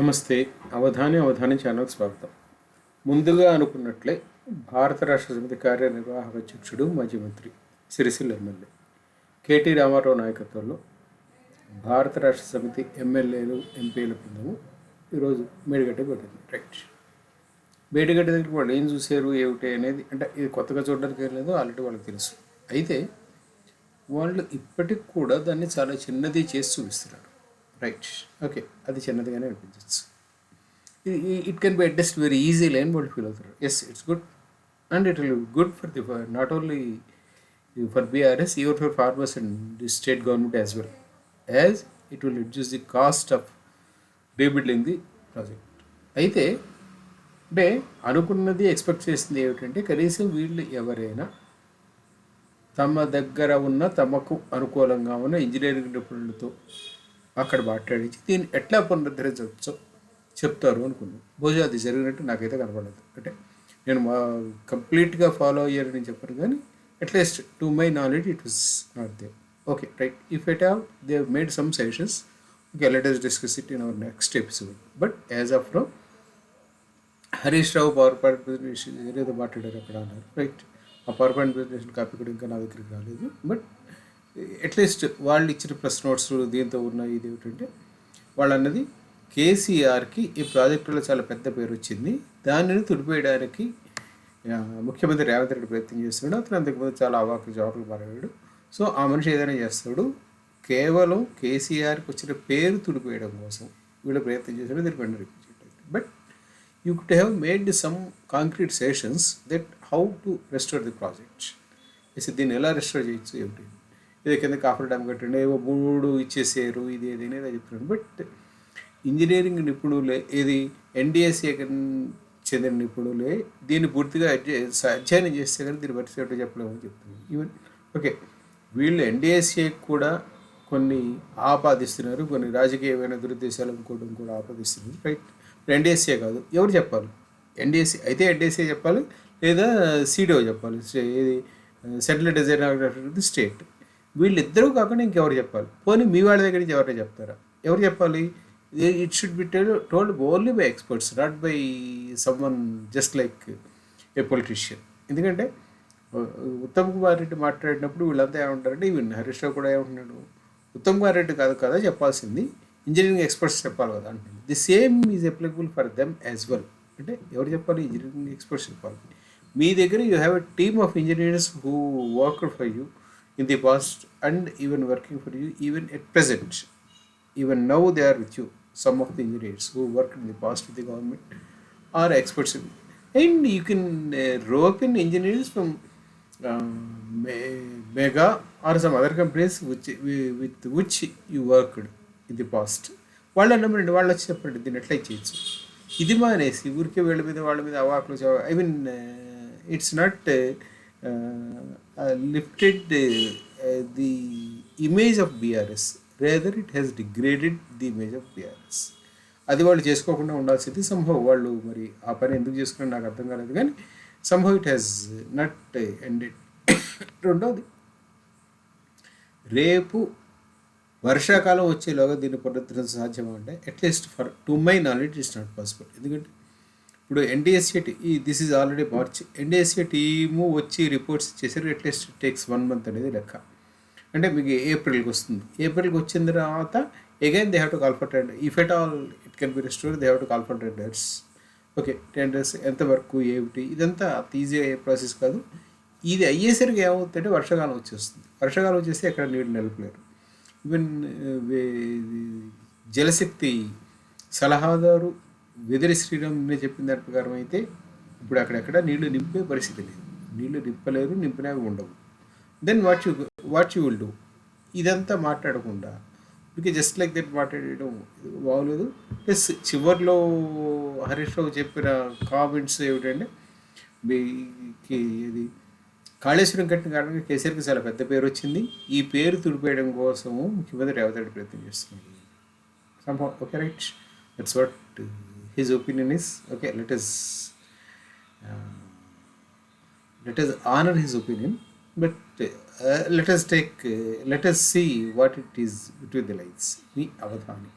నమస్తే. అవధాని అవధాని ఛానల్ స్వాగతం. ముందుగా అనుకున్నట్లే భారత రాష్ట్ర సమితి కార్యనిర్వాహక అధ్యక్షుడు మాజీ మంత్రి సిరిసిల్ల ఎమ్మెల్యే కేటీ రామారావు నాయకత్వంలో భారత రాష్ట్ర సమితి ఎమ్మెల్యేలు ఎంపీల బృందము ఈరోజు మేడిగడ్డ పడింది రైట్. మేడిగడ్డ దగ్గర వాళ్ళు ఏం చూశారు ఏమిటి అనేది అంటే ఇది కొత్తగా చూడడానికి ఏం లేదు ఆల్రెడీ వాళ్ళకి తెలుసు. అయితే వాళ్ళు ఇప్పటికి కూడా దాన్ని చాలా చిన్నది చేసి చూపిస్తున్నారు. రైట్ ఓకే అది చిన్నదిగానే అనిపించవచ్చు it can be adjust very easy line వాళ్ళు ఫీల్ అవుతారు yes it's good and it will good for the not only for BRS even for farmers and the state government as well as it will reduce the cost of rebuilding the project అయితే అంటే అనుకున్నది expect చేసింది ఏమిటంటే కనీసం వీళ్ళు ఎవరైనా తమ దగ్గర ఉన్న తమకు అనుకూలంగా ఉన్న ఇంజనీరింగ్ నిపుణులతో అక్కడ మాట్లాడించి దీన్ని ఎట్లా పునరుద్ధరించవచ్చో చెప్తారు అనుకున్నాను. బహుశా అది జరిగినట్టు నాకైతే కనపడలేదు. అంటే నేను మా కంప్లీట్గా ఫాలో అయ్యారని నేను చెప్పను కానీ at least to my knowledge it was not they okay right. If at have they made some suggestions. Okay let us discuss it in our next episode but as of no Harish Rao power point presentation ఏదో మాట్లాడారు అక్కడ అన్నారు. Right ఆ power point presentation copy కూడా ఇంకా నా దగ్గరికి రాలేదు. బట్ అట్లీస్ట్ వాళ్ళు ఇచ్చిన ప్రెస్ నోట్స్ దీంతో ఉన్నాయి ఇది ఏమిటంటే వాళ్ళు అన్నది కేసీఆర్కి ఈ ప్రాజెక్టులో చాలా పెద్ద పేరు వచ్చింది. దానిని తుడిపేయడానికి ముఖ్యమంత్రి రేవంత్ రెడ్డి ప్రయత్నం చేస్తున్నాడు. అతను అంతకుముందు చాలా అవాక జవాబులు మారాడు. సో ఆ మనిషి ఏదైనా చేస్తాడు. కేవలం కేసీఆర్కి వచ్చిన పేరు తుడిపేయడం కోసం వీళ్ళు ప్రయత్నం చేశాడు దీని పైన but you could have made some concrete sessions that how to restore the project దీన్ని ఎలా రెస్టోర్ చేయొచ్చు ఏమిటి? ఇది కింద కాఫర్ డ్యామ్ కట్టండి ఏవో మూడు ఇచ్చేసారు ఇది ఏది అనేది చెప్తున్నాడు. బట్ ఇంజనీరింగ్ నిపుణులే ఇది ఎన్డిఎస్ఏ చెందిన నిపుణులే దీన్ని పూర్తిగా అధ్యయనం చేస్తే కానీ దీన్ని పరిస్థితి చెప్పలేమని చెప్తున్నాను ఈవెన్ ఓకే వీళ్ళు ఎన్డిఎస్ఏ కూడా కొన్ని ఆపాదిస్తున్నారు కొన్ని రాజకీయమైన దురుద్దేశాలు అనుకోవడం కూడా ఆపాదిస్తున్నారు. రైట్ ఎన్డిఎస్ఏ కాదు ఎవరు చెప్పాలి? ఎన్డిఎస్ఏ అయితే ఎన్డిఎస్ఏ చెప్పాలి లేదా సిడిఓ చెప్పాలి ఏది సెటిల్ డిజైన్ ఆఫ్ స్టేట్. వీళ్ళిద్దరూ కాకుండా ఇంకెవరు చెప్పాలి? పోనీ మీ వాళ్ళ దగ్గర నుంచి ఎవరైనా చెప్తారా? ఎవరు చెప్పాలి? It should be told only by experts not by someone just like a politician ఎందుకంటే ఉత్తమ్ కుమార్ రెడ్డి మాట్లాడినప్పుడు వీళ్ళంతా ఏమంటారంటే ఈవెన్ హరీష్ రావు కూడా ఏమంటున్నాడు? ఉత్తమ్ కుమార్ రెడ్డి కాదు కదా చెప్పాల్సింది. ఇంజనీరింగ్ ఎక్స్పర్ట్స్ చెప్పాలి కదా అంటున్నాడు the same is applicable for them as well అంటే ఎవరు చెప్పాలి? ఇంజనీరింగ్ ఎక్స్పర్ట్స్ చెప్పాలి. మీ దగ్గర you have a team of engineers who work for you in the past and even working for you even at present even now they are with you some of the engineers who worked in the past with the government are experts in and you can uh, rope in engineers from um, Me- mega or some other companies which wi- with which you worked in the past వాళ్ళు అన్నమాట వాళ్ళు వచ్చి చెప్పండి దీన్ని ఎట్లా చేయొచ్చు ఇది మానేసి ఊరికే వీళ్ళ మీద వాళ్ళ మీద అవాకులు I mean it's not lifted the image of BRS rather it has degraded the image of BRS అది వాళ్ళు చేసుకోకుండా ఉండాల్సింది సంభవ్ వాళ్ళు మరి ఆ పని ఎందుకు చేసుకున్నా నాకు అర్థం కాలేదు కానీ సంభవ్ ఇట్ హ్యాస్ నట్ ఎండెడ్ రెండోది రేపు వర్షాకాలం వచ్చేలోగా దీన్ని పునరుద్ధరించడం సాధ్యమా అంటే at least for to my knowledge it's not possible ఎందుకంటే ఇప్పుడు ఎన్డీఎస్ఏ ఈ this is already March NDSA team వచ్చి రిపోర్ట్స్ ఇచ్చేసారు at least takes one month అనేది లెక్క. అంటే మీకు ఏప్రిల్కి వస్తుంది. ఏప్రిల్కి వచ్చిన తర్వాత again they have to call for tender if at all it can be restore they have to call for tenders okay tenders ఎంతవరకు ఏమిటి? ఇదంతా అంత ఈజీ అయ్యే ప్రాసెస్ కాదు. ఇది అయ్యేసరికి ఏమవుతుందంటే వర్షాకాలం వచ్చేస్తుంది. వర్షాకాలం వచ్చేస్తే ఎక్కడ నీళ్ళు నిలపలేరు. ఈవెన్ uh, జలశక్తి సలహాదారు వెదిరి శ్రీరామ్ నిన్నే చెప్పిన దాని ప్రకారం అయితే ఇప్పుడు అక్కడెక్కడ నీళ్ళు నింపే పరిస్థితి లేదు. నీళ్ళు నింపలేరు నింపినవి ఉండవు. Then what you what you will do ఇదంతా మాట్లాడకుండా మీకు జస్ట్ లైక్ దట్ మాట్లాడడం బాగోలేదు. ప్లస్ చివరిలో హరీష్ రావు చెప్పిన కామెంట్స్ ఏమిటంటే మీకి ఇది కాళేశ్వరం కట్టిన కారణంగా కేసీఆర్కి చాలా పెద్ద పేరు వచ్చింది. ఈ పేరు తుడిపేయడం కోసము ముఖ్యమంత్రి రేవంత్ ప్రయత్నం చేస్తున్నాడు సంభవం okay right that's what his opinion is okay let us uh, let us honor his opinion but uh, let us take uh, let us see what it is between the lines. Ni avadhani.